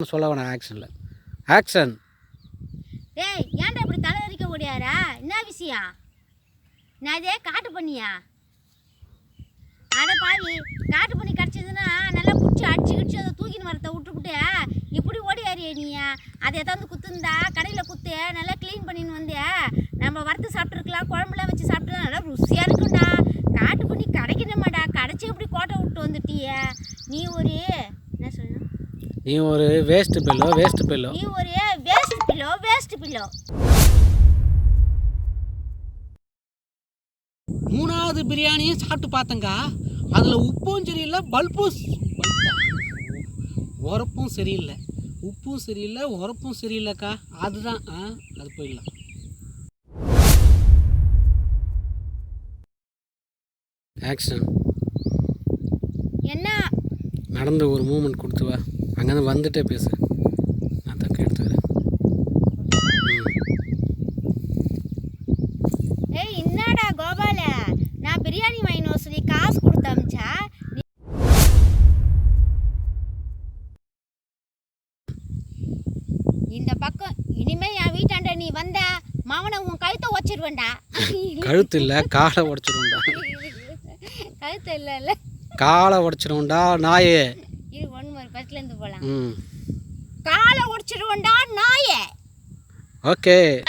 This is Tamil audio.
சொல்ல வேணாம் ஆக்ஷனில் ஆக்ஷன் டேய் ஏன்டா இப்படி தலைவரிக்க ஓடியாரா? என்ன விஷயம்? நான் இதே காட்டு பண்ணியா அட பாவி காட்டு பண்ணி கிடச்சதுன்னா நல்லா பிடிச்சி அடிச்சு கிடிச்சு அதை தூக்கின்னு வரத்தை விட்டுப்புட்டு இப்படி ஓடியாரியே நீ? அதை எதாவது குத்துருந்தா கடையில் குத்து நல்லா க்ளீன் பண்ணின்னு வந்தே நம்ம வறுத்து சாப்பிட்ருக்கலாம் குழம்புலாம் வச்சு சாப்பிட்டு நல்லா ருசியாக இருக்கும்டா. காட்டு பண்ணி கிடைக்கணுமாடா கடைச்சி இப்படி கோட்டை விட்டு வந்துட்டியே? நீ ஒரு நீ ஒரு வேஸ்ட் பெல்லோ வேஸ்ட் பெல்லோ நீ ஒரு வேஸ்ட் பில்லோ வேஸ்ட் பில்லோ மூணாவது பிரியாணியும் சாப்பிட்டு பார்த்தேங்க. அதில் உப்பும் சரியில்லை பல்பும்? உரப்பும் சரியில்லை. உப்பும் சரியில்லை உரப்பும் சரியில்லைக்கா. அதுதான் ஆ அது போயிடலாம். ஆக்ஷன் என்ன? நடந்து ஒரு மூமெண்ட் கொடுத்து வா. அங்கேருந்து வந்துட்டே பேசு. நான் தக்க எடுத்துக்கிறேன். ஏய் என்னடா கோபால. நான் பிரியாணி வாங்கினு வர சொல்லி காசு கொடுத்து அமிச்சா. இந்த பக்கம் இனிமே என் வீட்டாண்ட நீ வந்த மாவனை உன் கழுத்தை வச்சிருவேன்டா கழுத்து இல்லை காலை உடச்சிருவோண்டா கழுத்து இல்லை இல்லை காலை உடச்சிருவோண்டா நாயே. ஃபஸ்ட்லேருந்து போகலாம். ம். காலை உடச்சிருவேன்டா நாயே. ஓகே.